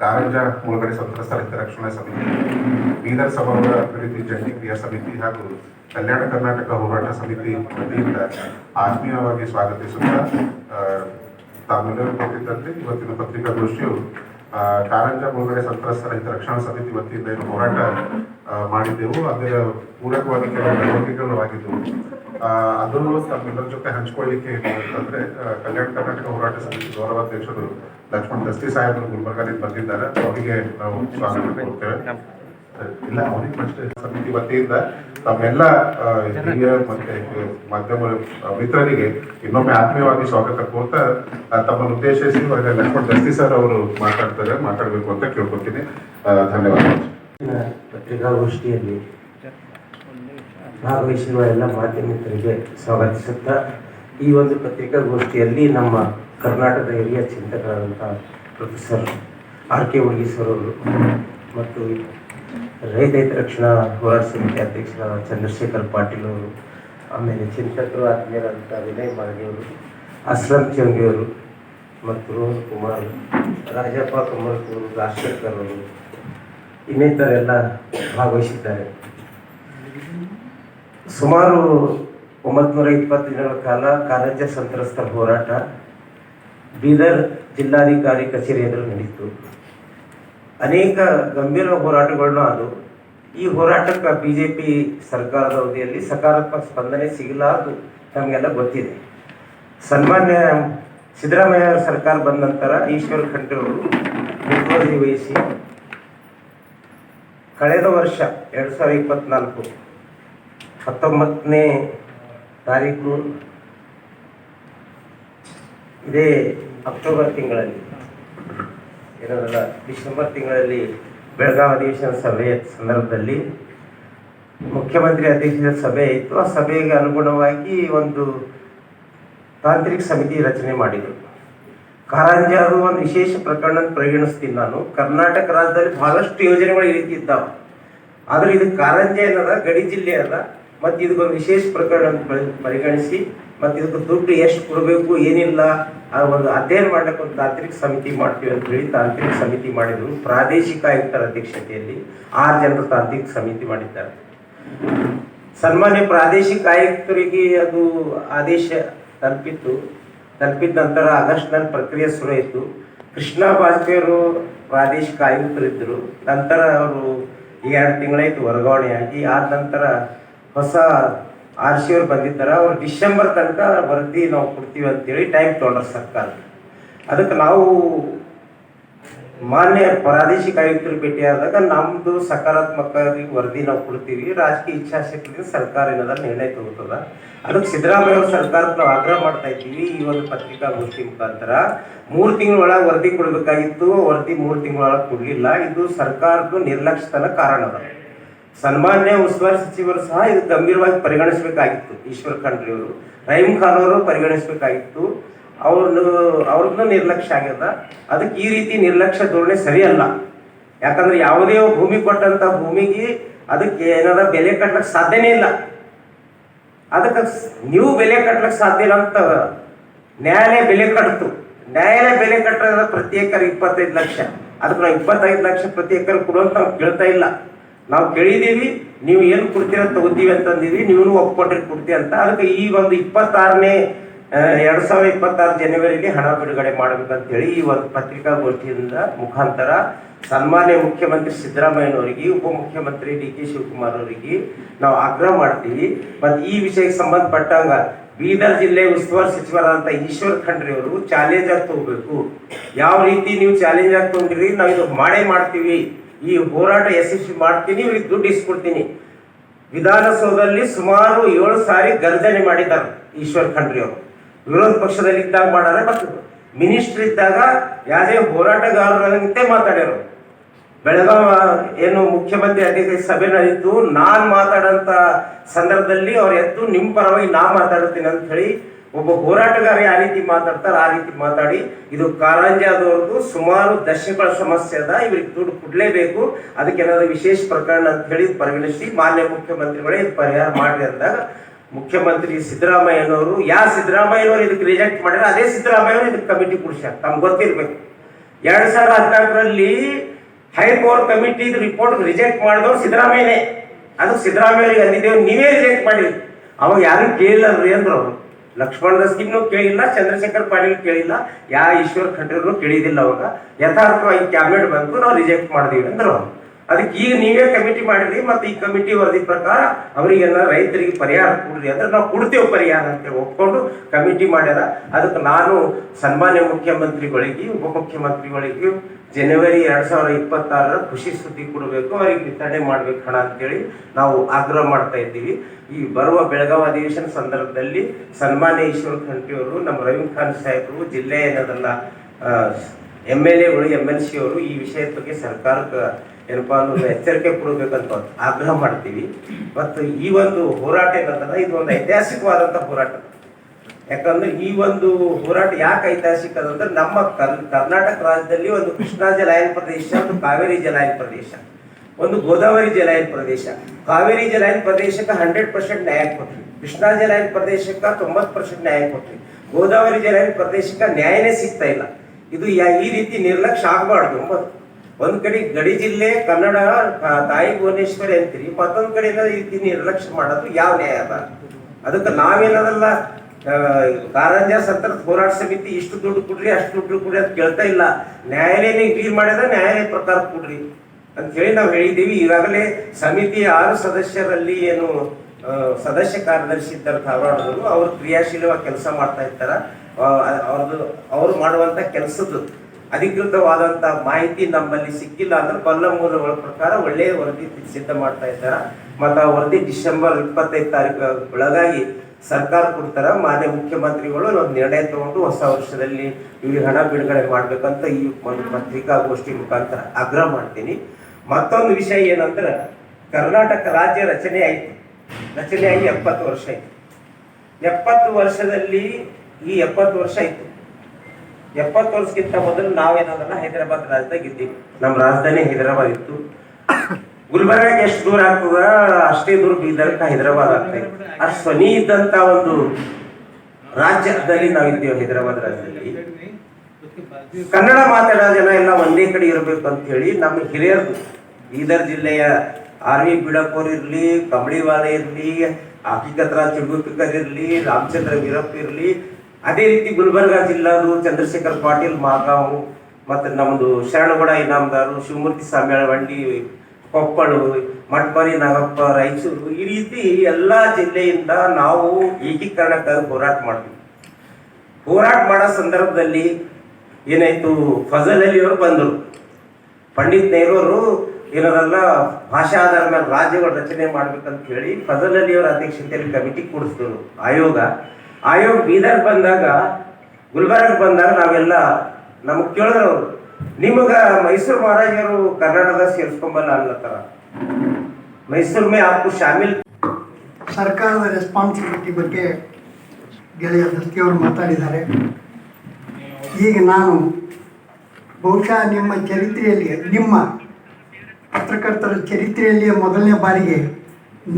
ಕಾರಂಜ ಮುಳುಗಡೆ ಸಂತ್ರಸ್ತರ ರಕ್ಷಣಾ ಸಮಿತಿ, ಬೀದರ್ ಸಭಾವರ ಅಭಿವೃದ್ಧಿ ಜಂಟಿ ಕ್ರಿಯಾ ಸಮಿತಿ ಹಾಗೂ ಕಲ್ಯಾಣ ಕರ್ನಾಟಕ ಹೋರಾಟ ಸಮಿತಿ ವತಿಯಿಂದ ಆತ್ಮೀಯವಾಗಿ ಸ್ವಾಗತಿಸುತ್ತಾ ತಾವೆಲ್ಲರೂ ಗೊತ್ತಿದ್ದಂತೆ ಇವತ್ತಿನ ಪತ್ರಿಕಾಗೋಷ್ಠಿಯು ಕಾರಂಜ ಮುಳುಗಡೆ ಸಂತ್ರಸ್ತರ ರಕ್ಷಣಾ ಸಮಿತಿ ವತಿಯಿಂದ ಏನು ಹೋರಾಟ ಮಾಡಿದ್ದೆವು. ಅದರ ಪೂರಕವಾಗಿ ಕೆಲವು ಬೆಳವಣಿಗೆಗಳು ಆಗಿದ್ದವು. ಅದನ್ನು ತಮ್ಮೆಲ್ಲರ ಜೊತೆ ಹಂಚ್ಕೊಳ್ಳಿಕ್ಕೆ ಅಂತಂದ್ರೆ ಕಲ್ಯಾಣ ಕರ್ನಾಟಕ ಹೋರಾಟ ಸಮಿತಿ ಗೌರವಾಧ್ಯಕ್ಷರು ಲಕ್ಷ್ಮಣ್ ದಸ್ತಿ ಸಾಹೇಬರು ಗುಲ್ಬರ್ಗಾದಿಂದ ಬಂದಿದ್ದಾರೆ. ಅವರಿಗೆ ನಾವು ಸ್ವಾಗತ ಕೊಡ್ತೇವೆ ಇಲ್ಲ, ಅವರಿಗೆ ಫಸ್ಟ್ ಸಮಿತಿ ವತಿಯಿಂದ ತಮ್ಮೆಲ್ಲ ಹಿರಿಯ ಮತ್ತೆ ಮಾಧ್ಯಮ ಮಿತ್ರರಿಗೆ ಇನ್ನೊಮ್ಮೆ ಆತ್ಮೀಯವಾಗಿ ಸ್ವಾಗತ ಕೋರ್ತಾ ತಮ್ಮನ್ನು ಉದ್ದೇಶಿಸಿ ಲಕ್ಷ್ಮಣ್ ದಸ್ತಿ ಸರ್ ಅವರು ಮಾತಾಡ್ತಾರೆ, ಮಾತಾಡಬೇಕು ಅಂತ ಕೇಳ್ಕೊತೀನಿ ಧನ್ಯವಾದ ಪತ್ರಿಕಾಗೋಷ್ಠಿಯಲ್ಲಿ ಭಾಗವಹಿಸಿರುವ ಎಲ್ಲ ಮಾಧ್ಯಮಿಕರಿಗೆ ಸ್ವಾಗತಿಸುತ್ತಾ, ಈ ಒಂದು ಪತ್ರಿಕಾಗೋಷ್ಠಿಯಲ್ಲಿ ನಮ್ಮ ಕರ್ನಾಟಕದ ಹಿರಿಯ ಚಿಂತಕರಾದಂಥ ಪ್ರೊಫೆಸರ್ ಆರ್ ಕೆ ಅವರು ಮತ್ತು ರೈತ ರಕ್ಷಣಾ ಹೋರಾಟ ಸಮಿತಿ ಅಧ್ಯಕ್ಷರಾದ ಚಂದ್ರಶೇಖರ್ ಪಾಟೀಲ್ ಅವರು, ಆಮೇಲೆ ಚಿಂತಕರು ಆತ್ಮೀಯರಾದಂಥ ವಿನಯ್ ಮಾರ್ಗಿಯವರು ಅಸ್ಲಂ ಚಂಗಿಯವರು ಮತ್ತು ರೋಹನ್ ಕುಮಾರ್, ರಾಜಪ್ಪ ಕಮಲ್ಕೂರು ರಾಜಶೇಖರ್ ಅವರು ಇನ್ನಿತರೆಲ್ಲ ಭಾಗವಹಿಸಿದ್ದಾರೆ. ಸುಮಾರು ಒಂಬತ್ನೂರ ಇಪ್ಪತ್ತು ದಿನಗಳ ಕಾಲ ಕಾರಂಜ ಸಂತ್ರಸ್ತರ ಹೋರಾಟ ಬೀದರ್ ಜಿಲ್ಲಾಧಿಕಾರಿ ಕಚೇರಿ ಎದುರು ನಡೀತು ಅನೇಕ ಗಂಭೀರ ಹೋರಾಟಗಳನ್ನ ಅದು ಈ ಹೋರಾಟಕ್ಕೆ ಬಿ ಜೆ ಪಿ ಸರ್ಕಾರದ ಅವಧಿಯಲ್ಲಿ ಸಕಾರಾತ್ಮಕ ಸ್ಪಂದನೆ ಸಿಗಲಾರದು ನಮಗೆಲ್ಲ ಗೊತ್ತಿದೆ. ಸನ್ಮಾನ್ಯ ಸಿದ್ದರಾಮಯ್ಯ ಸರ್ಕಾರ ಬಂದ ನಂತರ ಈಶ್ವರ ಖಂಡ್ರೆ ಅವರು ನಿರ್ವಹಿಸಿ ವಹಿಸಿ ಕಳೆದ ವರ್ಷ ಎರಡು ಸಾವಿರದ ಇಪ್ಪತ್ನಾಲ್ಕು ಹತ್ತೊಂಬತ್ತನೇ ತಾರೀಕು ಇದೇ ಅಕ್ಟೋಬರ್ ತಿಂಗಳಲ್ಲಿ. ಏನದಲ್ಲ ಡಿಸೆಂಬರ್ ತಿಂಗಳಲ್ಲಿ ಬೆಳಗಾವಿ ಅಧಿವೇಶನ ಸಭೆಯ ಸಂದರ್ಭದಲ್ಲಿ ಮುಖ್ಯಮಂತ್ರಿ ಅಧ್ಯಕ್ಷದ ಸಭೆ ಇತ್ತು. ಆ ಸಭೆಗೆ ಅನುಗುಣವಾಗಿ ಒಂದು ತಾಂತ್ರಿಕ ಸಮಿತಿ ರಚನೆ ಮಾಡಿದರು. ಕಾರಂಜಿ ಒಂದು ವಿಶೇಷ ಪ್ರಕರಣ ಪರಿಗಣಿಸ್ತೀನಿ ನಾನು. ಕರ್ನಾಟಕ ರಾಜ್ಯದಲ್ಲಿ ಬಹಳಷ್ಟು ಯೋಜನೆಗಳು ಈ ಆದ್ರೆ ಇದು ಕಾರಂಜಿ ಏನದ ಗಡಿ ಜಿಲ್ಲೆ ಅದ ಮತ್ತು ಇದಕ್ಕೊಂದು ವಿಶೇಷ ಪ್ರಕರಣ ಪರಿಗಣಿಸಿ, ಮತ್ತು ಇದಕ್ಕೆ ದುಡ್ಡು ಎಷ್ಟು ಕೊಡಬೇಕು, ಏನಿಲ್ಲ ಆ ಒಂದು ಅಧ್ಯಯನ ಮಾಡಲಿಕ್ಕೆ ಒಂದು ತಾಂತ್ರಿಕ ಸಮಿತಿ ಮಾಡ್ತೀವಿ ಅಂತ ಹೇಳಿ ತಾಂತ್ರಿಕ ಸಮಿತಿ ಮಾಡಿದ್ರು. ಪ್ರಾದೇಶಿಕ ಆಯುಕ್ತರ ಅಧ್ಯಕ್ಷತೆಯಲ್ಲಿ ಆರು ಜನರ ತಾಂತ್ರಿಕ ಸಮಿತಿ ಮಾಡಿದ್ದಾರೆ. ಸನ್ಮಾನ್ಯ ಪ್ರಾದೇಶಿಕ ಆಯುಕ್ತರಿಗೆ ಅದು ಆದೇಶ ತಲುಪಿತ್ತು. ತಲುಪಿದ ನಂತರ ಆಗಸ್ಟ್ನಲ್ಲಿ ಪ್ರಕ್ರಿಯೆ ಶುರು ಆಯಿತು. ಕೃಷ್ಣ ಬಾಜಪೇಯಿಯವರು ಪ್ರಾದೇಶಿಕ ಆಯುಕ್ತರಿದ್ದರು. ನಂತರ ಅವರು ಎರಡು ತಿಂಗಳಾಯಿತು ವರ್ಗಾವಣೆಯಾಗಿ. ಆದ ನಂತರ ಹೊಸ ಆರ್ ಸಿ ಅವ್ರು ಬಂದಿದ್ದಾರೆ, ಅವ್ರು ಡಿಸೆಂಬರ್ ತನಕ ವರದಿ ನಾವು ಕೊಡ್ತೀವಿ ಅಂತೇಳಿ ಟೈಮ್ ತೊಗೊಂಡ್ರ ಸರ್ಕಾರ. ಅದಕ್ಕೆ ನಾವು ಮಾನ್ಯ ಪ್ರಾದೇಶಿಕ ಆಯುಕ್ತರು ಭೇಟಿಯಾದಾಗ ನಮ್ದು ಸಕಾರಾತ್ಮಕವಾಗಿ ವರದಿ ನಾವು ಕೊಡ್ತೀವಿ. ರಾಜಕೀಯ ಇಚ್ಛಾಶಕ್ತಿಯಿಂದ ಸರ್ಕಾರ ಏನದ ನಿರ್ಣಯ ತಗೋತದ ಅದಕ್ಕೆ ಸಿದ್ದರಾಮಯ್ಯ ಸರ್ಕಾರಕ್ಕೆ ನಾವು ಆಗ್ರಹ ಮಾಡ್ತಾ ಇದ್ದೀವಿ. ಈ ಒಂದು ಪತ್ರಿಕಾಗೋಷ್ಠಿ ಮುಖಾಂತರ ಮೂರು ತಿಂಗಳೊಳಗೆ ವರದಿ ಕೊಡಬೇಕಾಗಿತ್ತು. ವರದಿ ಮೂರು ತಿಂಗಳೊಳಗೆ ಕೊಡಲಿಲ್ಲ. ಇದು ಸರ್ಕಾರದ ನಿರ್ಲಕ್ಷ್ಯತನ ಕಾರಣ ಸನ್ಮಾನ್ಯ ಉಸ್ತುವಾರಿ ಸಚಿವರು ಸಹ ಇದು ಗಂಭೀರವಾಗಿ ಪರಿಗಣಿಸಬೇಕಾಗಿತ್ತು. ಈಶ್ವರ ಖಂಡ್ರೆ ಅವರು. ರಹೀಂ ಖಾನ್ ಅವರು ಪರಿಗಣಿಸಬೇಕಾಗಿತ್ತು. ಅವ್ರನ್ನ ಅವ್ರದ್ದು ನಿರ್ಲಕ್ಷ್ಯ ಆಗ್ಯದ. ಅದಕ್ಕೆ ಈ ರೀತಿ ನಿರ್ಲಕ್ಷ್ಯ ಧೋರಣೆ ಸರಿಯಲ್ಲ. ಯಾಕಂದ್ರೆ ಯಾವುದೇ ಭೂಮಿ ಕೊಟ್ಟಂತ ಭೂಮಿಗೆ ಅದಕ್ಕೆ ಏನಾರ ಬೆಲೆ ಕಟ್ಲಕ್ಕೆ ಸಾಧ್ಯನೇ ಇಲ್ಲ. ಅದಕ್ಕೆ ನೀವು ಬೆಲೆ ಕಟ್ಲಕ್ಕೆ ಸಾಧ್ಯ ಇಲ್ಲ ಅಂತ ನ್ಯಾಯಾಲಯ ಬೆಲೆ ಕಟ್ತು. ನ್ಯಾಯಾಲಯ ಬೆಲೆ ಕಟ್ಟದ ಪ್ರತಿ ಎಕರೆ ಇಪ್ಪತ್ತೈದು ಲಕ್ಷ. ಅದಕ್ಕೆ ನಾವು ಇಪ್ಪತ್ತೈದು ಲಕ್ಷ ಪ್ರತಿ ಎಕರೆ ಕೊಡುವಂತ ಕೇಳ್ತಾ ಇಲ್ಲ. ನಾವು ಕೇಳಿದೀವಿ ನೀವು ಏನು ಕೊಡ್ತೀರ ತಗೋತೀವಿ ಅಂತಂದಿದ್ವಿ ನೀವು ಒಪ್ಪಿಕೊಂಡ್ರೆ ಕೊಡ್ತೀವಿ ಅಂತ. ಅದಕ್ಕೆ ಈ ಒಂದು ಇಪ್ಪತ್ತಾರನೇ ಎರಡ್ ಸಾವಿರದ ಇಪ್ಪತ್ತಾರು ಜನವರಿಲಿ ಹಣ ಬಿಡುಗಡೆ ಮಾಡ್ಬೇಕಂತ ಹೇಳಿ ಈ ಒಂದು ಪತ್ರಿಕಾಗೋಷ್ಠಿಯಿಂದ ಮುಖಾಂತರ ಸನ್ಮಾನ್ಯ ಮುಖ್ಯಮಂತ್ರಿ ಸಿದ್ದರಾಮಯ್ಯನವರಿಗೆ, ಉಪಮುಖ್ಯಮಂತ್ರಿ ಡಿ ಕೆ ಶಿವಕುಮಾರ್ ಅವರಿಗೆ ನಾವು ಆಗ್ರಹ ಮಾಡ್ತೀವಿ. ಮತ್ತು ಈ ವಿಷಯಕ್ಕೆ ಸಂಬಂಧಪಟ್ಟಂಗ ಬೀದರ್ ಜಿಲ್ಲೆ ಉಸ್ತುವಾರಿ ಸಚಿವರಾದಂಥ ಈಶ್ವರ್ ಖಂಡ್ರಿ ಅವರು ಚಾಲೆಂಜ್ ಆಗಿ ತಗೋಬೇಕು. ಯಾವ ರೀತಿ ನೀವು ಚಾಲೆಂಜ್ ಆಗಿ ತಗೊಂಡಿರಿ ನಾವು ಇದು ಮಾಡೇ ಮಾಡ್ತೀವಿ. ಈ ಹೋರಾಟ ಯಶಸ್ವಿ ಮಾಡ್ತೀನಿ ಇವ್ರಿಗೆ ದುಡ್ಡು ಇಸ್ಕೊಡ್ತೀನಿ. ವಿಧಾನಸೌಧದಲ್ಲಿ ಸುಮಾರು ಏಳು ಸಾರಿ ಗರ್ಜನೆ ಮಾಡಿದ್ದಾರೆ ಈಶ್ವರ್ ಖಂಡ್ರಿ ಅವರು. ವಿರೋಧ ಪಕ್ಷದಲ್ಲಿ ಇದ್ದಾಗ ಮಾಡಾರೆ ಮತ್ತು ಮಿನಿಸ್ಟರ್ ಇದ್ದಾಗ ಯಾವುದೇ ಹೋರಾಟಗಾರರಂತೆ ಮಾತಾಡ್ಯಾರ. ಬೆಳಗಾವ ಏನು ಮುಖ್ಯಮಂತ್ರಿ ಅಧ್ಯಕ್ಷ ಸಭೆ ನಡೆಯಿತು ನಾನು ಮಾತಾಡಂತ ಸಂದರ್ಭದಲ್ಲಿ ಅವ್ರು ಎದ್ದು ನಿಮ್ಮ ಪರವಾಗಿ ನಾ ಮಾತಾಡ್ತೀನಿ ಅಂತ ಹೇಳಿ ಒಬ್ಬ ಹೋರಾಟಗಾರ ಯಾವ ರೀತಿ ಮಾತಾಡ್ತಾರ, ಆ ರೀತಿ ಮಾತಾಡಿ. ಇದು ಕಾರಂಜಾದವ್ರದ್ದು ಸುಮಾರು ದಶಕಗಳ ಸಮಸ್ಯೆ ಅದ, ಇವ್ರಿಗೆ ದುಡ್ಡು ಕೊಡ್ಲೇಬೇಕು. ಅದಕ್ಕೆ ಏನಾದ್ರು ವಿಶೇಷ ಪ್ರಕರಣ ಅಂತ ಹೇಳಿ ಪರಿಗಣಿಸಿ. ಮಾನ್ಯ ಮುಖ್ಯಮಂತ್ರಿಗಳೇ ಪರಿಹಾರ ಮಾಡ್ರಿ ಅಂದಾಗ, ಮುಖ್ಯಮಂತ್ರಿ ಸಿದ್ದರಾಮಯ್ಯನವರು ಯಾ ಸಿದ್ದರಾಮಯ್ಯನವರು ಇದಕ್ಕೆ ರಿಜೆಕ್ಟ್ ಮಾಡಿದ್ರೆ ಅದೇ ಸಿದ್ದರಾಮಯ್ಯನವರು ಇದಕ್ಕೆ ಕಮಿಟಿ ಕೊಡ್ಸ್ಯಾರ. ತಮ್ಗೆ ಗೊತ್ತಿರ್ಬೇಕು. ಎರಡ್ ಸಾವಿರದ ಹದಿನಾಲ್ಕರಲ್ಲಿ ಹೈಕೋರ್ಟ್ ಕಮಿಟಿ ರಿಪೋರ್ಟ್ ರಿಜೆಕ್ಟ್ ಮಾಡಿದವ್ರು ಸಿದ್ದರಾಮಯ್ಯನೇ. ಅದು ಸಿದ್ದರಾಮಯ್ಯರಿಗೆ ಅಂದಿದ್ದೇವೆ ನೀವೇ ರಿಜೆಕ್ಟ್ ಮಾಡಿರಿ. ಅವಾಗ ಯಾರು ಕೇಳಿಲ್ಲ ಅಂದ್ರು ಅವರು? ಲಕ್ಷ್ಮಣ ದಸ್ಕಿನೂ ಕೇಳಿಲ್ಲ, ಚಂದ್ರಶೇಖರ್ ಪಾಟೀಲ್ ಕೇಳಿಲ್ಲ, ಯಾ ಈಶ್ವರ್ ಖಂಡ್ರೂ ಕೇಳಿದಿಲ್ಲ ಅವಾಗ ಯಥಾರ್ಥವಾಗಿ ಕ್ಯಾಬಿನೆಟ್ ಬಂತು, ನಾವು ರಿಜೆಕ್ಟ್ ಮಾಡಿದೀವಿ ಅಂದ್ರೆ. ಅದಕ್ಕೆ ಈಗ ನೀವೇ ಕಮಿಟಿ ಮಾಡಿರಿ ಮತ್ತೆ ಈ ಕಮಿಟಿ ವರದಿ ಪ್ರಕಾರ ಅವರಿಗೆಲ್ಲ ರೈತರಿಗೆ ಪರಿಹಾರ ಕೊಡ್ರಿ ಅಂದ್ರೆ ನಾವು ಕೊಡ್ತೇವೆ ಪರಿಹಾರ ಅಂತ ಒಪ್ಕೊಂಡು ಕಮಿಟಿ ಮಾಡ್ಯಾರ. ಅದಕ್ಕೆ ನಾನು ಸನ್ಮಾನ್ಯ ಮುಖ್ಯಮಂತ್ರಿಗಳಿಗೆ, ಉಪಮುಖ್ಯಮಂತ್ರಿಗಳಿಗೆ ಜನವರಿ ಎರಡ್ ಸಾವಿರದ ಇಪ್ಪತ್ತಾರರ ಖುಷಿ ಸುದ್ದಿ ಕೊಡಬೇಕು, ಅವರಿಗೆ ವಿತರಣೆ ಮಾಡ್ಬೇಕು ಹಣ ಅಂತೇಳಿ ನಾವು ಆಗ್ರಹ ಮಾಡ್ತಾ ಇದ್ದೀವಿ. ಈ ಬರುವ ಬೆಳಗಾವಿ ಅಧಿವೇಶನ ಸಂದರ್ಭದಲ್ಲಿ ಸನ್ಮಾನ್ಯ ಈಶ್ವರ ಖಂಡ್ರೆ ಅವರು, ನಮ್ಮ ರವೀಂದ್ರ ಖಾನ್ ಸಾಹೇಬರು ಜಿಲ್ಲೆ ಏನದಲ್ಲ ಎಂ ಎಲ್ ಎಗಳು, ಎಂ ಎಲ್ ಸಿ ಅವರು ಈ ವಿಷಯದ ಬಗ್ಗೆ ಸರ್ಕಾರಕ್ಕೆ ಏನಪ್ಪಾ ಅನ್ನೋದು ಎಚ್ಚರಿಕೆ ಕೊಡಬೇಕಂತ ಆಗ್ರಹ ಮಾಡ್ತೀವಿ. ಮತ್ತು ಈ ಒಂದು ಹೋರಾಟ ಏನಂತಂದ್ರೆ ಇದು ಒಂದು ಐತಿಹಾಸಿಕವಾದಂತ ಹೋರಾಟ. ಯಾಕಂದ್ರೆ ಈ ಒಂದು ಹೋರಾಟ ಯಾಕೆ ಐತಿಹಾಸಿಕ ಅಂದ್ರೆ ನಮ್ಮ ಕರ್- ಕರ್ನಾಟಕ ರಾಜ್ಯದಲ್ಲಿ ಒಂದು ಕೃಷ್ಣಾ ಜಲಾಯನ ಪ್ರದೇಶ ಒಂದು ಕಾವೇರಿ ಜಲಾಯನ ಪ್ರದೇಶ. ಒಂದು ಗೋದಾವರಿ ಜಲಾಯನ ಪ್ರದೇಶ. ಕಾವೇರಿ ಜಲಾಯನ ಪ್ರದೇಶಕ್ಕೆ ಹಂಡ್ರೆಡ್ ಪರ್ಸೆಂಟ್ ನ್ಯಾಯ ಕೊಟ್ರಿ ಕೃಷ್ಣಾ ಜಲಾಯನ ಪ್ರದೇಶಕ್ಕೆ ತೊಂಬತ್ತು ಪರ್ಸೆಂಟ್ ನ್ಯಾಯ ಕೊಟ್ರಿ ಗೋದಾವರಿ ಜಲಾಯನ ಪ್ರದೇಶಕ್ಕೆ ನ್ಯಾಯನೇ ಸಿಗ್ತಾ ಇಲ್ಲ. ಇದು ಈ ರೀತಿ ನಿರ್ಲಕ್ಷ್ಯ ಆಗಬಾರ್ದು ಒಂದ್ ಕಡೆ ಗಡಿ ಜಿಲ್ಲೆ, ಕನ್ನಡ ತಾಯಿ ಭುವನೇಶ್ವರಿ ಅಂತೀರಿ, ಮತ್ತೊಂದ್ ಕಡೆ ರೀತಿ ನಿರ್ಲಕ್ಷ್ಯ ಮಾಡೋದು ಯಾವ ನ್ಯಾಯ ಅದ? ಅದಕ್ಕೆ ನಾವೇನದಲ್ಲ ಕಾರಂಜ ಸತ್ರ ಹೋರಾಟ ಸಮಿತಿ ಇಷ್ಟು ದುಡ್ಡು ಕೊಡ್ರಿ, ಅಷ್ಟು ದುಡ್ಡು ಕೊಡ್ರಿ ಅಂತ ಕೇಳ್ತಾ ಇಲ್ಲ. ನ್ಯಾಯಾಲಯನೇ ಅಗ್ರಿ ಮಾಡ್ಯದ ನ್ಯಾಯಾಲಯ ಪ್ರಕಾರ ಕೊಡ್ರಿ. ಅಂತ ಹೇಳಿ ನಾವು ಹೇಳಿದ್ದೀವಿ. ಈಗಾಗಲೇ ಸಮಿತಿ ಆರು ಸದಸ್ಯರಲ್ಲಿ ಏನು ಸದಸ್ಯ ಕಾರ್ಯದರ್ಶಿ ಇದ್ದಾರೆ ಧಾರವಾಡದವರು, ಅವರು ಕ್ರಿಯಾಶೀಲವಾಗಿ ಕೆಲಸ ಮಾಡ್ತಾ ಇರ್ತಾರ. ಅವ್ರದ್ದು, ಅವ್ರು ಮಾಡುವಂತ ಕೆಲಸದ್ದು. ಅಧಿಕೃತವಾದಂತ ಮಾಹಿತಿ ನಮ್ಮಲ್ಲಿ ಸಿಕ್ಕಿಲ್ಲ ಅಂದ್ರೆ ಬಲ್ಲ ಮೂಲಗಳ ಪ್ರಕಾರ ಒಳ್ಳೆಯ ವರದಿ ಸಿದ್ಧ ಮಾಡ್ತಾ ಇದ್ದಾರ. ಮತ್ತು ಆ ವರದಿ ಡಿಸೆಂಬರ್ ಇಪ್ಪತ್ತೈದು ತಾರೀಕು ಒಳಗಾಗಿ ಸರ್ಕಾರ ಕೊಡ್ತಾರ. ಮಾನ್ಯ ಮುಖ್ಯಮಂತ್ರಿಗಳು ಒಂದು ನಿರ್ಣಯ ತಗೊಂಡು ಹೊಸ ವರ್ಷದಲ್ಲಿ ಇವ್ರಿಗೆ ಹಣ ಬಿಡುಗಡೆ ಮಾಡ್ಬೇಕಂತ ಈ ಒಂದು ಪತ್ರಿಕಾಗೋಷ್ಠಿ ಮುಖಾಂತರ ಆಗ್ರಹ ಮಾಡ್ತೀನಿ. ಮತ್ತೊಂದು ವಿಷಯ ಏನಂದ್ರೆ ಕರ್ನಾಟಕ ರಾಜ್ಯ ರಚನೆ ಆಯ್ತು. ರಚನೆ ಆಗಿ ಎಪ್ಪತ್ತು ವರ್ಷ ಆಯ್ತು. ಎಪ್ಪತ್ತು ವರ್ಷದಲ್ಲಿ ಈ ಎಪ್ಪತ್ತು ವರ್ಷ ಆಯ್ತು. ಎಪ್ಪತ್ತು ವರ್ಷಕ್ಕಿಂತ ಮೊದಲು ನಾವೇನಾದ್ರೂ ಹೈದರಾಬಾದ್ ರಾಜ್ಯದಾಗ ಇದ್ದೀವಿ. ನಮ್ಮ ರಾಜಧಾನಿ ಹೈದರಾಬಾದ್ ಇತ್ತು. ಗುಲ್ಬರ್ಗ ಎಷ್ಟು ದೂರ ಆಗ್ತದ ಅಷ್ಟೇ ದೂರ ಬೀದರ್ಕ ಹೈದರಾಬಾದ್ ಆಗ್ತದೆ ಅಷ್ಟು ಸ್ವನಿ ಇದ್ದಂತ ಒಂದು ರಾಜ್ಯದಲ್ಲಿ ನಾವಿದ್ದೀವಿ ಹೈದರಾಬಾದ್ ರಾಜ್ಯದಲ್ಲಿ. ಕನ್ನಡ ಮಾತಾಡೋ ಜನ ಎಲ್ಲ ಒಂದೇ ಕಡೆ ಇರಬೇಕು ಅಂತ ಹೇಳಿ ನಮ್ಮ ಹಿರಿಯರು ಬೀದರ್ ಜಿಲ್ಲೆಯ ಆರ್ವಿ ಇರಲಿ ಇರ್ಲಿ ಇರಲಿ ಇರ್ಲಿ ಅಕಿಕತ್ರ ಚಿಡುಕರ್ ಇರಲಿ, ರಾಮಚಂದ್ರ ವೀರಪ್ಪ ಇರ್ಲಿ ಅದೇ ರೀತಿ ಗುಲ್ಬರ್ಗ ಜಿಲ್ಲಾದು ಚಂದ್ರಶೇಖರ್ ಪಾಟೀಲ್, ಮಾಗಾವ್ ಮತ್ತು ನಮ್ಮದು ಶರಣಗೌಡ ಇನಾಮದಾರು, ಶಿವಮೂರ್ತಿ ಸಾಮ್ಯಾಳವಂಡಿ ಕೊಪ್ಪಳು ಮಟ್ಮರಿ ನಾಗಪ್ಪ, ರಾಯಚೂರು ಈ ರೀತಿ ಎಲ್ಲಾ ಜಿಲ್ಲೆಯಿಂದ ನಾವು ಏಕೀಕರಣಕ್ಕಾಗಿ ಹೋರಾಟ ಮಾಡ್ತೀವಿ. ಹೋರಾಟ ಮಾಡೋ ಸಂದರ್ಭದಲ್ಲಿ ಏನಾಯ್ತು ಫಜಲ್ ಅಲಿ ಅವರು ಬಂದರು. ಪಂಡಿತ್ ನೆಹರು ಏನದಲ್ಲ ಭಾಷಾ ಆಧಾರ ಮೇಲೆ ರಾಜ್ಯಗಳ ರಚನೆ ಮಾಡ್ಬೇಕಂತ ಹೇಳಿ ಫಜಲ್ ಅಲಿ ಅವರ ಅಧ್ಯಕ್ಷತೆಯಲ್ಲಿ ಕಮಿಟಿ ಕೂಡಿಸಿದ್ರು. ಆಯೋಗ ಆಯೋಗ ಬೀದರ್ ಬಂದಾಗ, ಗುಲ್ಬರ್ಗ ಬಂದಾಗ ನಾವೆಲ್ಲ ನಮಗ್ ಕೇಳಿದ್ರು ಅವರು, ನಿಮಗ ಮೈಸೂರು ಮಹಾರಾಜರು ಕರ್ನಾಟಕದ ಸೇರಿಸ್ಕೊಂಬಲ್ಲ ತರ ಮೈಸೂರು ಮೇ ಆಪು ಶಾಮಿಲ್. ಸರ್ಕಾರದ ರೆಸ್ಪಾನ್ಸಿಬಿಲಿಟಿ ಬಗ್ಗೆ ಗೆಳೆಯ ದಸ್ತಿಯವರು ಮಾತಾಡಿದ್ದಾರೆ. ಈಗ ನಾನು ಬಹುಶಃ ನಿಮ್ಮ ಚರಿತ್ರೆಯಲ್ಲಿ ನಿಮ್ಮ ಪತ್ರಕರ್ತರ ಚರಿತ್ರೆಯಲ್ಲಿ ಮೊದಲನೇ ಬಾರಿಗೆ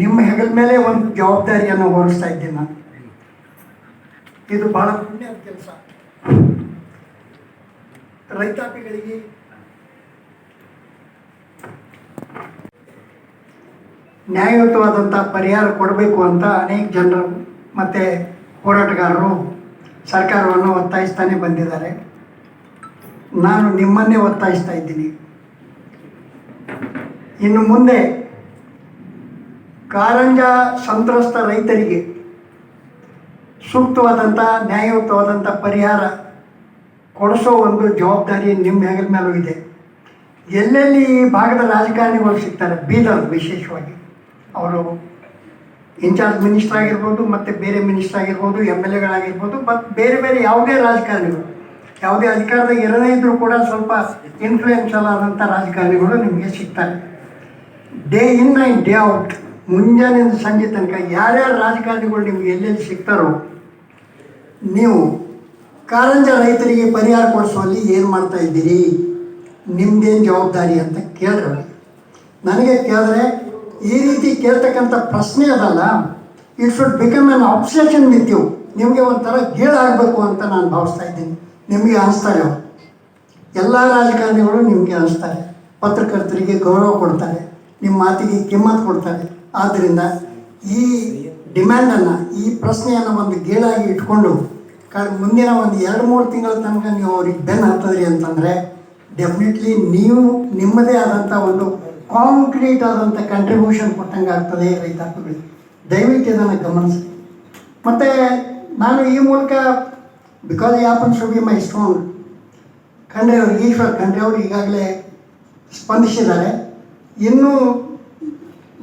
ನಿಮ್ಮ ಹೆಗಲ ಮೇಲೆ ಒಂದು ಜವಾಬ್ದಾರಿಯನ್ನು ಹೊರಿಸ್ತಾ ಇದ್ದೇನೆ ನಾನು. ಇದು ಬಹಳ ಪುಣ್ಯದ ಕೆಲಸ. ರೈತಾಪಿಗಳಿಗೆ ನ್ಯಾಯಯುತವಾದಂಥ ಪರಿಹಾರ ಕೊಡಬೇಕು ಅಂತ ಅನೇಕ ಜನರು ಮತ್ತು ಹೋರಾಟಗಾರರು ಸರ್ಕಾರವನ್ನು ಒತ್ತಾಯಿಸ್ತಾನೆ ಬಂದಿದ್ದಾರೆ. ನಾನು ನಿಮ್ಮನ್ನೇ ಒತ್ತಾಯಿಸ್ತಾ ಇದ್ದೀನಿ. ಇನ್ನು ಮುಂದೆ ಕಾರಂಜ ಸಂತ್ರಸ್ತ ರೈತರಿಗೆ ಸೂಕ್ತವಾದಂಥ ನ್ಯಾಯಯುತವಾದಂಥ ಪರಿಹಾರ ಕೊಡಿಸೋ ಒಂದು ಜವಾಬ್ದಾರಿ ನಿಮ್ಮ ಹೆಗಲ ಮೇಲೂ ಇದೆ. ಎಲ್ಲೆಲ್ಲಿ ಈ ಭಾಗದ ರಾಜಕಾರಣಿಗಳು ಸಿಗ್ತಾರೆ, ಬೀದರ್ ವಿಶೇಷವಾಗಿ, ಅವರು ಇನ್ಚಾರ್ಜ್ ಮಿನಿಸ್ಟರ್ ಆಗಿರ್ಬೋದು, ಮತ್ತು ಬೇರೆ ಮಿನಿಸ್ಟರ್ ಆಗಿರ್ಬೋದು ಎಂ ಎಲ್ ಎಗಳಾಗಿರ್ಬೋದು ಮತ್ತು ಬೇರೆ ಬೇರೆ ಯಾವುದೇ ರಾಜಕಾರಣಿಗಳು, ಯಾವುದೇ ಅಧಿಕಾರದಾಗ ಇರದೇ ಇದ್ದರೂ ಕೂಡ ಸ್ವಲ್ಪ ಇನ್ಫ್ಲೂಯೆನ್ಷಿಯಲ್ ಆದಂಥ ರಾಜಕಾರಣಿಗಳು ನಿಮಗೆ ಸಿಗ್ತಾರೆ. Day in and day out ಮುಂಜಾನೆಯಿಂದ ಸಂಜೆ ತನಕ ಯಾರ್ಯಾರು ರಾಜಕಾರಣಿಗಳು ನಿಮ್ಗೆ ಎಲ್ಲೆಲ್ಲಿ ಸಿಗ್ತಾರೋ ನೀವು ಕಾರಂಜ ರೈತರಿಗೆ ಪರಿಹಾರ ಕೊಡಿಸುವಲ್ಲಿ ಏನು ಮಾಡ್ತಾ ಇದ್ದೀರಿ? ನಿಮ್ದೇನು ಜವಾಬ್ದಾರಿ ಅಂತ ಕೇಳಿದ್ರೆ. ನನಗೆ ಕೇಳಿದ್ರೆ ಈ ರೀತಿ ಕೇಳ್ತಕ್ಕಂಥ ಪ್ರಶ್ನೆ ಅದಲ್ಲ. It should become an obsession with you ನಿಮಗೆ ಒಂಥರ ಗೀಳಾಗಬೇಕು ಅಂತ ನಾನು ಭಾವಿಸ್ತಾ ಇದ್ದೀನಿ. ನಿಮಗೆ ಅನಿಸ್ತಾ ಇಲ್ಲ ಎಲ್ಲ ರಾಜಕಾರಣಿಗಳು ನಿಮಗೆ ಅನಿಸ್ತಾರೆ. ಪತ್ರಕರ್ತರಿಗೆ ಗೌರವ ಕೊಡ್ತಾರೆ. ನಿಮ್ಮ ಮಾತಿಗೆ ಕಿಮ್ಮತ್ತು ಕೊಡ್ತಾರೆ. ಆದ್ದರಿಂದ ಈ ಡಿಮ್ಯಾಂಡನ್ನು ಈ ಪ್ರಶ್ನೆಯನ್ನು ಒಂದು ಗೇಳಾಗಿ ಇಟ್ಕೊಂಡು, ಕ, ಮುಂದಿನ ಒಂದು ಎರಡು ಮೂರು ತಿಂಗಳ ತನಕ ನೀವು ಅವ್ರಿಗೆ ಬೆನ್ನು ಹತ್ತದ್ರಿ ಅಂತಂದರೆ ಡೆಫಿನೆಟ್ಲಿ ನೀವು ನಿಮ್ಮದೇ ಆದಂಥ ಒಂದು ಕಾಂಕ್ರೀಟ್ ಆದಂಥ ಕಂಟ್ರಿಬ್ಯೂಷನ್ ಕೊಟ್ಟಂಗೆ ಆಗ್ತದೆ ರೈತಾಪಿಗಳಿಗೆ ದಯವಿಟ್ಟು ಇದನ್ನು ಗಮನಿಸಿ. ಮತ್ತು ನಾನು ಈ ಮೂಲಕ because happen be my strong Khandre ಅವರು ಈಶ್ವರ್ ಖಂಡ್ರೆ ಅವರು ಈಗಾಗಲೇ ಸ್ಪಂದಿಸಿದ್ದಾರೆ. ಇನ್ನೂ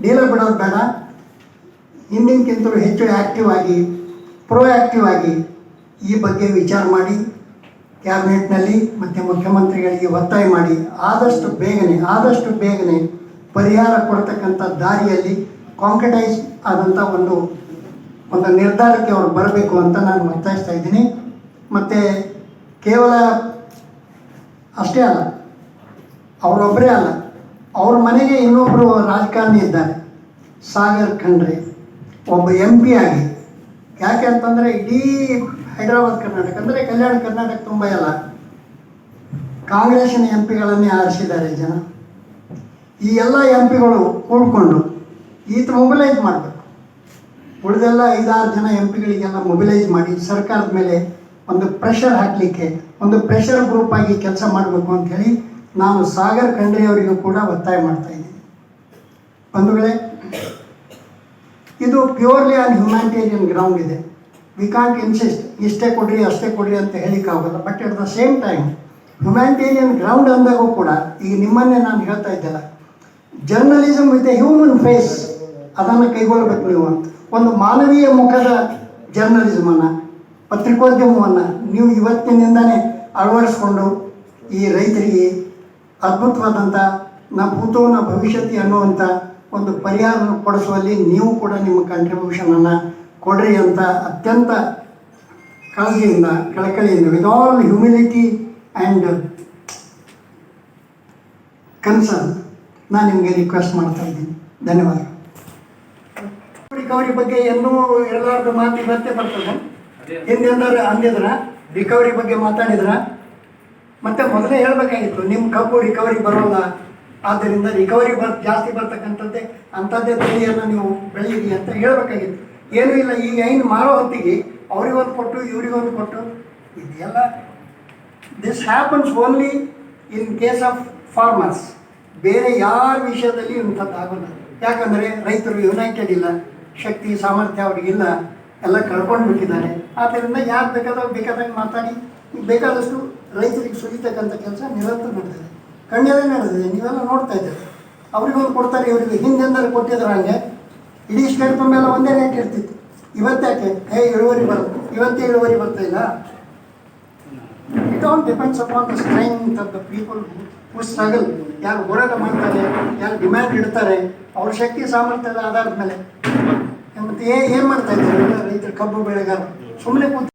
ಡೀಲ ಬಿಡೋದು ಬೇಡ. ಹಿಂದಿನಕ್ಕಿಂತಲೂ ಹೆಚ್ಚು ಆ್ಯಕ್ಟಿವ್ ಆಗಿ ಪ್ರೋ ಆ್ಯಕ್ಟಿವ್ ಆಗಿ ಈ ಬಗ್ಗೆ ವಿಚಾರ ಮಾಡಿ ಕ್ಯಾಬಿನೆಟ್ನಲ್ಲಿ ಮತ್ತು ಮುಖ್ಯಮಂತ್ರಿಗಳಿಗೆ ಒತ್ತಾಯ ಮಾಡಿ, ಆದಷ್ಟು ಬೇಗನೆ ಆದಷ್ಟು ಬೇಗನೆ ಪರಿಹಾರ ಕೊಡ್ತಕ್ಕಂಥ ದಾರಿಯಲ್ಲಿ ಕಾಂಕ್ರಿಟೈಸ್ ಆದಂಥ ಒಂದು ಒಂದು ನಿರ್ಧಾರಕ್ಕೆ ಅವರು ಬರಬೇಕು ಅಂತ ನಾನು ಒತ್ತಾಯಿಸ್ತಾ ಇದ್ದೀನಿ. ಮತ್ತು ಕೇವಲ ಅಷ್ಟೇ ಅಲ್ಲ, ಅವರೊಬ್ಬರೇ ಅಲ್ಲ, ಅವ್ರ ಮನೆಗೆ ಇನ್ನೊಬ್ಬರು ರಾಜಕಾರಣಿ ಇದ್ದಾರೆ, ಸಾಗರ್ ಖಂಡ್ರೆ. ಒಬ್ಬ ಎಂ ಪಿ ಆಗಿ. ಯಾಕೆ ಅಂತಂದರೆ ಇಡೀ ಹೈದರಾಬಾದ್ ಕರ್ನಾಟಕ, ಅಂದರೆ ಕಲ್ಯಾಣ ಕರ್ನಾಟಕ ತುಂಬ ಎಲ್ಲ ಕಾಂಗ್ರೆಸ್ನ ಎಂ ಪಿಗಳನ್ನೇ ಆರಿಸಿದ್ದಾರೆ ಜನ. ಈ ಎಲ್ಲ ಎಂ ಪಿಗಳು ಕೂಡ್ಕೊಂಡು ಈತ ಮೊಬಿಲೈಸ್ ಮಾಡಬೇಕು. ಉಳಿದೆಲ್ಲ ಐದಾರು ಜನ ಎಂ ಪಿಗಳಿಗೆಲ್ಲ ಮೊಬಿಲೈಸ್ ಮಾಡಿ ಸರ್ಕಾರದ ಮೇಲೆ ಒಂದು ಪ್ರೆಷರ್ ಹಾಕಲಿಕ್ಕೆ, ಒಂದು ಪ್ರೆಷರ್ ಗ್ರೂಪ್ ಆಗಿ ಕೆಲಸ ಮಾಡಬೇಕು ಅಂಥೇಳಿ ನಾನು ಸಾಗರ್ ಖಂಡ್ರೆ ಅವರಿಗೂ ಕೂಡ ಒತ್ತಾಯ ಮಾಡ್ತಾ ಇದ್ದೀನಿ. ಬಂಧುಗಳೇ ಇದು ಪ್ಯೂರ್ಲಿ ಆನ್ ಹ್ಯುಮ್ಯಾನಿಟೇರಿಯನ್ ಗ್ರೌಂಡ್ ಇದೆ. ವಿ ಕಾಂಟ್ ಇನ್ಸಿಸ್ಟ್ ಇಷ್ಟೇ ಕೊಡ್ರಿ, ಅಷ್ಟೇ ಕೊಡ್ರಿ ಅಂತ ಹೇಳಿಕ್ಕಾಗಲ್ಲ but at the same time humanitarian ground ಅಂದಾಗೂ ಕೂಡ, ಈಗ ನಿಮ್ಮನ್ನೇ ನಾನು ಹೇಳ್ತಾ ಇದ್ದಲ್ಲ journalism with a human face ಅದನ್ನು ಕೈಗೊಳ್ಳಬೇಕು ನೀವು ಅಂತ. ಒಂದು ಮಾನವೀಯ ಮುಖದ ಜರ್ನಲಿಸಮನ್ನು ಪತ್ರಿಕೋದ್ಯಮವನ್ನು ನೀವು ಇವತ್ತಿನಿಂದನೇ ಅಳವಡಿಸ್ಕೊಂಡು ಈ ರೈತರಿಗೆ ಅದ್ಭುತವಾದಂಥ ನ ಭೂತೋ, ನ ಭವಿಷ್ಯತಿ ಅನ್ನುವಂಥ ಒಂದು ಪರಿಹಾರ ಕೊಡಿಸುವಲ್ಲಿ ನೀವು ಕೂಡ ನಿಮ್ಮ ಕಾಂಟ್ರಿಬ್ಯೂಷನನ್ನು ಕೊಡ್ರಿ ಅಂತ ಅತ್ಯಂತ ಕಾಳಜಿಯಿಂದ, ಕಳಕಳಿಯಿಂದ with all humility and concern ನಾನು ನಿಮಗೆ ರಿಕ್ವೆಸ್ಟ್ ಮಾಡ್ತಾ ಇದ್ದೀನಿ. ಧನ್ಯವಾದ. ರಿಕವರಿ ಬಗ್ಗೆ ಎಲ್ಲೂ ಎಲ್ಲಾರ್ದು ಮಾತು ಮತ್ತೆ ಬರ್ತದೆ. ಹಿಂದೆಂದಾರು ಅಂದಿದ್ರ ರಿಕವರಿ ಬಗ್ಗೆ ಮಾತಾಡಿದ್ರ. ಮತ್ತೆ ಮೊದಲೇ ಹೇಳಬೇಕಾಗಿತ್ತು ನಿಮ್ಮ ಕಬ್ಬು ರಿಕವರಿ ಬರೋಲ್ಲ. ಆದ್ದರಿಂದ ರಿಕವರಿ ಬರ್, ಜಾಸ್ತಿ ಬರ್ತಕ್ಕಂಥದ್ದೇ ಅಂಥದ್ದೇ ತಳಿಯನ್ನು ನೀವು ಬೆಳೆಯಿರಿ ಅಂತ ಹೇಳಬೇಕಾಗಿತ್ತು. ಏನೂ ಇಲ್ಲ ಈಗ ಏನು ಮಾರೋ ಹೊತ್ತಿಗೆ ಅವ್ರಿಗೊಂದು ಕೊಟ್ಟು, ಇವರಿಗೊಂದು ಕೊಟ್ಟು, ಇದೆಲ್ಲ this happens only in case of farmers ಬೇರೆ ಯಾರ ವಿಷಯದಲ್ಲಿ ಇಂಥದ್ದು ಆಗೋಲ್ಲ ಯಾಕಂದರೆ ರೈತರು ಯುನೈಟೆಡ್ ಇಲ್ಲ, ಶಕ್ತಿ, ಸಾಮರ್ಥ್ಯ ಅವರಿಗಿಲ್ಲ ಎಲ್ಲ ಕಳ್ಕೊಂಡು ಬಿಟ್ಟಿದ್ದಾರೆ ಆದ್ದರಿಂದ ಯಾರು ಬೇಕಾದಾಗ ಬೇಕಾದಂಗೆ ಮಾತಾಡಿ, ಬೇಕಾದಷ್ಟು ರೈತರಿಗೆ ಸುರಿತಕ್ಕಂಥ ಕೆಲಸ ನಿರಂತರ ನಡೆದಿದೆ. ಕಣ್ಣಲ್ಲೇ ನಡೆದಿದೆ ನೀವೆಲ್ಲ ನೋಡ್ತಾ ಇದ್ದೀರಿ. ಅವ್ರಿಗೊಂದು ಕೊಡ್ತಾರೆ, ಇವರಿಗೆ ಹಿಂದೆಂದರೆ ಕೊಟ್ಟಿದ್ರು ಹಂಗೆ. ಇಡೀ ಸ್ಟೇಟ್ ಮೇಲೆ ಒಂದೇ ರೇಟ್ ಇರ್ತಿತ್ತು. ಇವತ್ತ್ಯಾಕೆ ಹೇ ಇಳುವರಿ ಬರುತ್ತೆ ಇವತ್ತೇ ಇಳುವರಿ ಬರ್ತಾ ಇಲ್ಲ. It all depends upon the strength of the people who struggle ಯಾರು ಹೋರಾಟ ಮಾಡ್ತಾರೆ, ಯಾರು ಡಿಮ್ಯಾಂಡ್ ಇಡ್ತಾರೆ, ಅವ್ರ ಶಕ್ತಿ ಸಾಮರ್ಥ್ಯದ ಆಧಾರದ ಮೇಲೆ ಮತ್ತೆ ಏನು ಮಾಡ್ತಾ ಇದ್ದಾರೆ? ರೈತರು ಕಬ್ಬು ಬೆಳೆಗಾರ ಸುಮ್ಮನೆ ಕೂತು